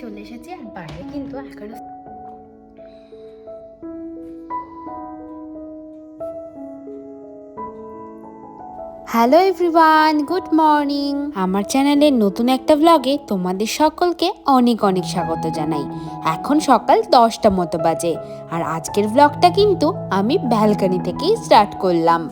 চলে এসেছি আর বাইরে কিন্তু এখনও হ্যালো এভরিওয়ান, গুড মর্নিং। আমার চ্যানেলের নতুন একটা ব্লগে তোমাদের সকলকে অনেক অনেক স্বাগত জানাই। এখন সকাল দশটা মতো বাজে আর আজকের ব্লগটা কিন্তু আমি ব্যালকনি থেকেই স্টার্ট করলাম।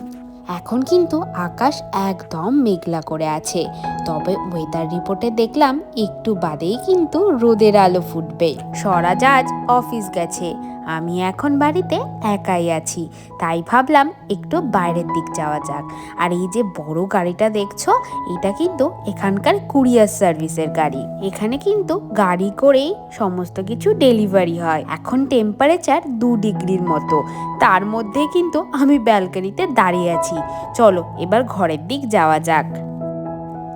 এখন কিন্তু আকাশ একদম মেঘলা করে আছে। তবে ওয়েদার রিপোর্টে দেখলাম একটু বাদেই কিন্তু রোদের আলো ফুটবে। স্বরাজ আজ অফিস গেছে। আমি এখন বাড়িতে একাই আছি। তাই ভাবলাম একটু বাইরের দিক যাওয়া যাক। আর এই যে বড় গাড়িটা দেখছ, এটা কিন্তু এখানকার কুরিয়ার সার্ভিসের গাড়ি। এখানে কিন্তু গাড়ি করেই সমস্ত কিছু ডেলিভারি হয়। এখন টেম্পারেচার দু ডিগ্রির মতো। তার মধ্যে কিন্তু আমি ব্যালকনিতে দাঁড়িয়ে আছি। চলো, এবার ঘরের দিক যাওয়া যাক।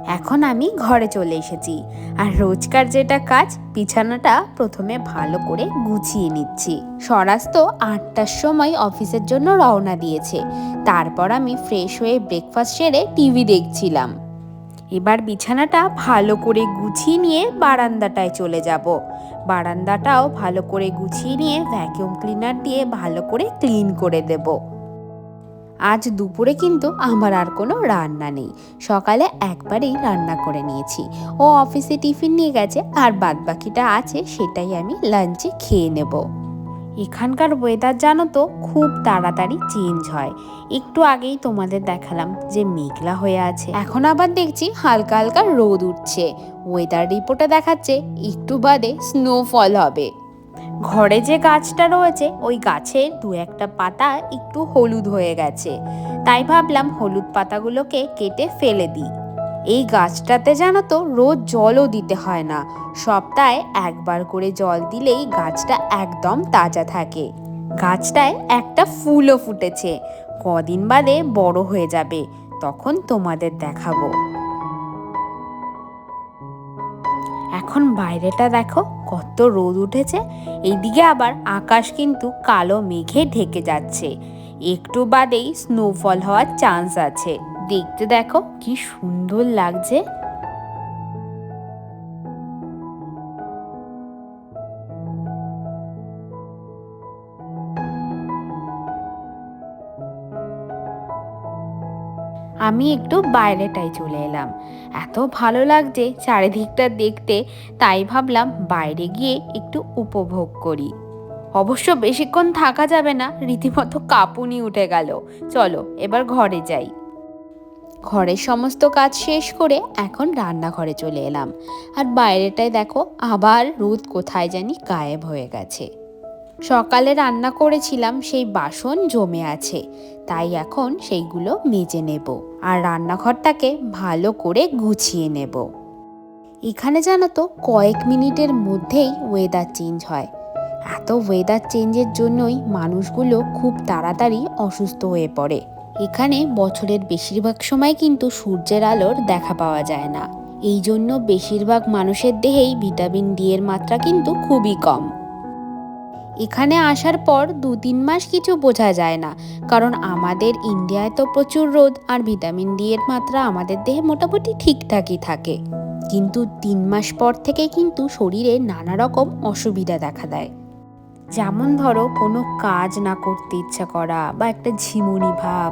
এখন আমি ঘরে চলে এসেছি। আর রোজকার যেটা কাজ, বিছানাটা প্রথমে ভালো করে গুছিয়ে নিচ্ছি। স্বরাজ তো আটটার সময় অফিসের জন্য রওনা দিয়েছে। তারপর আমি ফ্রেশ হয়ে ব্রেকফাস্ট সেরে টিভি দেখছিলাম। এবার বিছানাটা ভালো করে গুছিয়ে নিয়ে বারান্দাটায় চলে যাব। বারান্দাটাও ভালো করে গুছিয়ে নিয়ে ভ্যাকিউম ক্লিনার দিয়ে ভালো করে ক্লিন করে দেবো। আজ দুপুরে কিন্তু আমার আর কোনো রান্না নেই। সকালে একবারেই রান্না করে নিয়েছি। ও অফিসে টিফিন নিয়ে গেছে আর বাদ বাকিটা আছে সেটাই আমি লাঞ্চে খেয়ে নেব। এখানকার ওয়েদার জানো তো খুব তাড়াতাড়ি চেঞ্জ হয়। একটু আগেই তোমাদের দেখালাম যে মেঘলা হয়ে আছে। এখন আবার দেখছি হালকা হালকা রোদ উঠছে। ওয়েদার রিপোর্টে দেখাচ্ছে একটু বাদে স্নোফল হবে। ঘরে যে গাছটা রয়েছে, ওই গাছের দু একটা পাতা একটু হলুদ হয়ে গেছে। তাই ভাবলাম হলুদ পাতাগুলোকে কেটে ফেলে দিই। এই গাছটাতে জানো তো রোজ জলও দিতে হয় না। সপ্তাহে একবার করে জল দিলেই গাছটা একদম তাজা থাকে। গাছটায় একটা ফুলও ফুটেছে। কদিন বাদে বড় হয়ে যাবে। তখন তোমাদের দেখাবো। এখন বাইরেটা দেখো কত রোদ উঠেছে। এইদিকে আবার আকাশ কিন্তু কালো মেঘে ঢেকে যাচ্ছে। একটু বাদেই স্নোফল হওয়ার চান্স আছে। দেখতে দেখো কি সুন্দর লাগছে। আমি একটু বাইরেটাই চলে এলাম। এত ভালো লাগছে চারিদিকটা দেখতে, তাই ভাবলাম বাইরে গিয়ে একটু উপভোগ করি। অবশ্য বেশিক্ষণ থাকা যাবে না, রীতিমতো কাঁপুনি উঠে গেল। চলো, এবার ঘরে যাই। ঘরের সমস্ত কাজ শেষ করে এখন রান্নাঘরে চলে এলাম। আর বাইরেটায় দেখো, আবার রোদ কোথায় জানি গায়েব হয়ে গেছে। সকালে রান্না করেছিলাম, সেই বাসন জমে আছে। তাই এখন সেইগুলো মেজে নেব আর রান্নাঘরটাকে ভালো করে গুছিয়ে নেব। এখানে জানো তো, কয়েক মিনিটের মধ্যেই ওয়েদার চেঞ্জ হয়। এত ওয়েদার চেঞ্জের জন্যই মানুষগুলো খুব তাড়াতাড়ি অসুস্থ হয়ে পড়ে। এখানে বছরের বেশিরভাগ সময় কিন্তু সূর্যের আলোর দেখা পাওয়া যায় না। এই জন্য বেশিরভাগ মানুষের দেহেই ভিটামিন ডি এর মাত্রা কিন্তু খুবই কম। এখানে আসার পর দু তিন মাস কিছু বোঝা যায় না। কারণ আমাদের ইন্ডিয়ায় তো প্রচুর রোদ আর ভিটামিন ডি এর মাত্রা আমাদের দেহে মোটামুটি ঠিকঠাকই থাকে। কিন্তু তিন মাস পর থেকে কিন্তু শরীরে নানা রকম অসুবিধা দেখা দেয়। যেমন ধরো কোনো কাজ না করতে ইচ্ছা করা বা একটা ঝিমুনি ভাব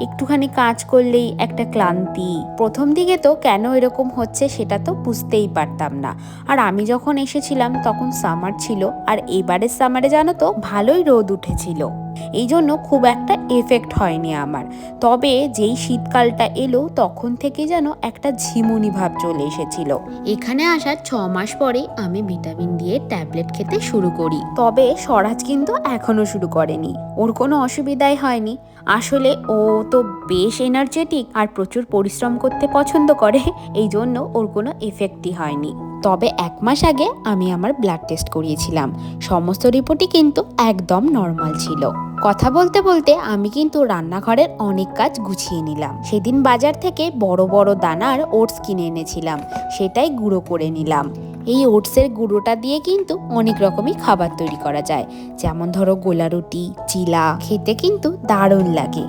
একটুখানি কাজ করলেই একটা ক্লান্তি। প্রথম দিকে তো কেন এরকম হচ্ছে সেটা তো বুঝতেই পারতাম না। আর আমি যখন এসেছিলাম তখন সামার ছিল, আর এবারের সামারে জানো তো ভালোই রোদ উঠেছিল। এই জন্য খুব একটা এফেক্ট হয়নি আমার। তবে যেই শীতকালটা এলো তখন থেকে যেন একটা ঝিমুনি ভাব চলে এসেছিল। এখানে আসার ছ মাস পরে আমি ভিটামিন ডি এর ট্যাবলেট খেতে শুরু করি। তবে স্বরাজ কিন্তু এখনও শুরু করেনি। ওর কোনো অসুবিধাই হয়নি। আসলে ও তো বেশ এনার্জেটিক আর প্রচুর পরিশ্রম করতে পছন্দ করে এই জন্য ওর কোনো এফেক্টই হয়নি। তবে এক মাস আগে আমি আমার ব্লাড টেস্ট করিয়েছিলাম। সমস্ত রিপোর্টই কিন্তু একদম নর্মাল ছিল। কথা বলতে বলতে আমি কিন্তু রান্নাঘরের অনেক কাজ গুছিয়ে নিলাম। সেদিন বাজার থেকে বড় বড় দানার ওটস কিনে এনেছিলাম, সেটাই গুঁড়ো করে নিলাম। এই ওটসের গুঁড়োটা দিয়ে কিন্তু অনেক রকমই খাবার তৈরি করা যায়। যেমন ধরো গোলা রুটি চিলা, খেতে কিন্তু দারুণ লাগে।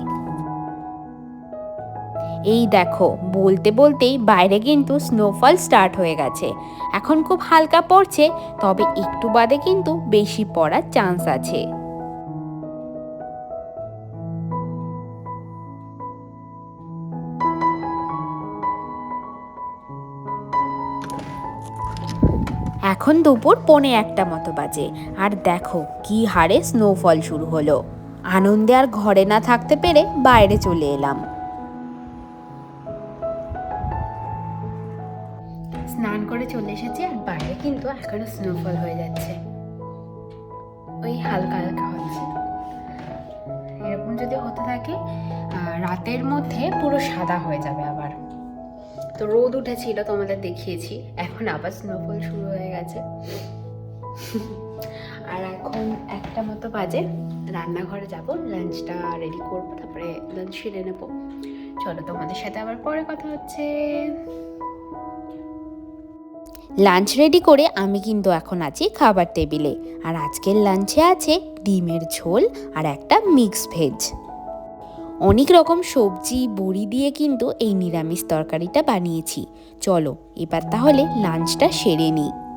এই দেখো, বলতে বলতেই বাইরে কিন্তু স্নোফল স্টার্ট হয়ে গেছে। এখন খুব হালকা পড়ছে, তবে একটু বাদে কিন্তু বেশি পড়ার চান্স আছে। এখন দুপুর পৌনে একটা মতো বাজে। আর দেখো, কি হারে স্নোফল শুরু হলো। আনন্দে আর ঘরে না থাকতে পেরে বাইরে চলে এলাম। স্নান করে চলে এসেছি আর বাইরে কিন্তু এখনও স্নোফল হয়ে যাচ্ছে। ওই হালকা হালকা হচ্ছে। এরকম যদি হতে থাকে রাতের মধ্যে পুরো সাদা হয়ে যাবে আবার। তো রোদ উঠেছিল তোমাদের দেখিয়েছি। এখন আবার স্নোফল শুরু হয়ে গেছে। আর এখন একটা মতো বাজে, রান্নাঘরে যাব লাঞ্চটা রেডি করব, তারপরে লাঞ্চ সেরে নেব। চলো তোমাদের সাথে আবার পরে কথা হচ্ছে। লাঞ্চ রেডি করে আমি কিন্তু এখন আছি খাবার টেবিলে আর আজকের লাঞ্চে আছে ডিমের ঝোল আর একটা মিক্স ভেজ অনেক রকম সবজি, বড়ি দিয়ে কিন্তু এই নিরামিষ তরকারিটা বানিয়েছি। চলো, এবার তাহলে লাঞ্চটা সেরে নিই।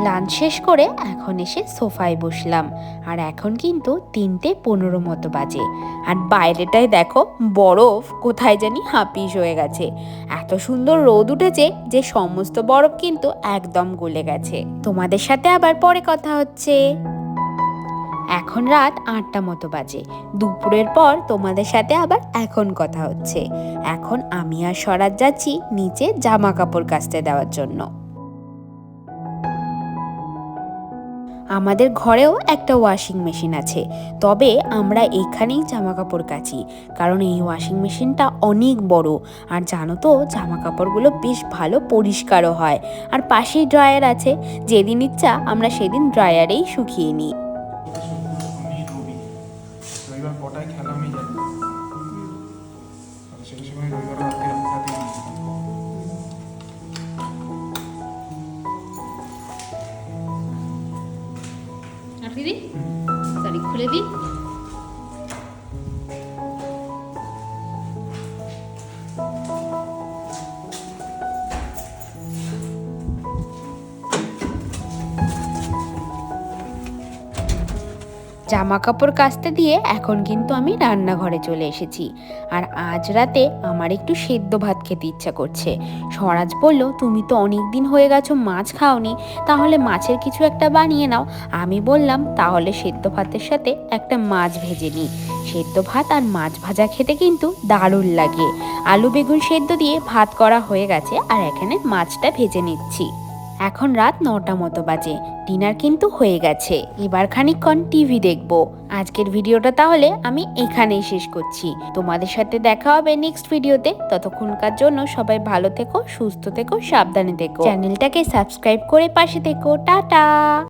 লাঞ্চ শেষ করে এখন এসে সোফায় বসলাম। আর এখন কিন্তু তিনটে পনেরো মতো বাজে। আর বাইরেটায় দেখো বরফ, কোথায় জানি হাঁপিস হয়ে গেছে। এত সুন্দর রোদ উঠেছে যে সমস্ত বরফ কিন্তু একদম গলে গেছে। তোমাদের সাথে আবার পরে কথা হচ্ছে। এখন রাত আটটা মতো বাজে। দুপুরের পর তোমাদের সাথে আবার এখন কথা হচ্ছে। এখন আমি আর স্বরাজ যাচ্ছি নিচে জামা কাপড় কাচতে দেওয়ার জন্য। আমাদের ঘরেও একটা ওয়াশিং মেশিন আছে। তবে আমরা এখানেই জামা কাপড় কাচি, কারণ এই ওয়াশিং মেশিনটা অনেক বড়। আর জানো তো জামা কাপড়গুলো বেশ ভালো পরিষ্কারও হয়। আর পাশেই ড্রায়ার আছে, যেদিন ইচ্ছা আমরা সেদিন ড্রায়ারেই শুকিয়ে নিই। আটকে সরি খুলে দিই? জামা কাপড় কাচতে দিয়ে এখন কিন্তু আমি রান্নাঘরে চলে এসেছি। আর আজ রাতে আমার একটু সেদ্ধ ভাত খেতে ইচ্ছা করছে। স্বরাজ বলল, তুমি তো অনেক দিন হয়ে গেছো মাছ খাওনি, তাহলে মাছের কিছু একটা বানিয়ে নাও। আমি বললাম, তাহলে সেদ্ধ ভাতের সাথে একটা মাছ ভেজে নিই। সেদ্ধ ভাত আর মাছ ভাজা খেতে কিন্তু দারুণ লাগে। আলু, বেগুন সেদ্ধ দিয়ে ভাত করা হয়ে গেছে, আর এখানে মাছটা ভেজে নিচ্ছি। এখন রাত নটা মতো বাজে। ডিনার কিন্তু হয়ে গেছে। এবার খানিকক্ষণ টিভি দেখব। আজকের ভিডিওটা তাহলে আমি এখানেই শেষ করছি। তোমাদের সাথে দেখা হবে নেক্সট ভিডিওতে। ততক্ষণকার জন্য সবাই ভালো থেকো, সুস্থ থেকো, সাবধানে থেকো। চ্যানেলটাকে সাবস্ক্রাইব করে পাশে থেকো। টাটা!